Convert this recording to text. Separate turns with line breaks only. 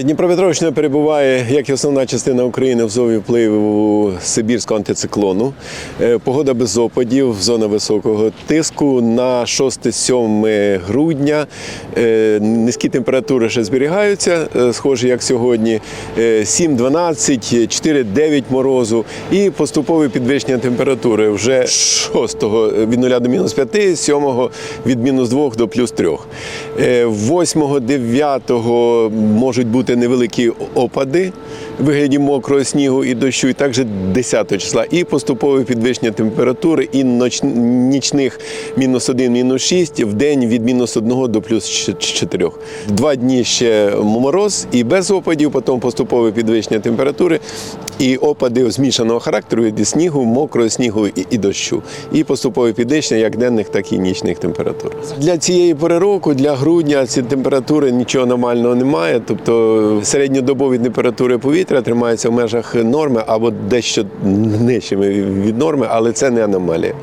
Дніпропетровщина перебуває, як і основна частина України, в зоні впливу Сибірського антициклону. Е, Погода без опадів, зона високого тиску. На 6-7 грудня е, низькі температури ще зберігаються, е, схожі як сьогодні. Е, 7-12, 4-9 морозу і поступове підвищення температури вже 6 від 0 до мінус 5, 7 від мінус 2 до плюс 3. 8-9 можуть бути невеликі опади в вигляді мокрого снігу і дощу, і також 10 числа. І поступове підвищення температури і ноч... нічних мінус 1, мінус 6, в день від мінус 1 до плюс 4. Два дні ще мороз і без опадів, потім поступове підвищення температури і опади змішаного характеру від снігу, мокрого снігу і дощу. І поступове підвищення як денних, так і нічних температур. Для цієї пори року, для грудня, ці температури нічого нормального немає. Тобто середньодобові температури повітря тримаються в межах норми або дещо нижчими від норми, але це не аномалія.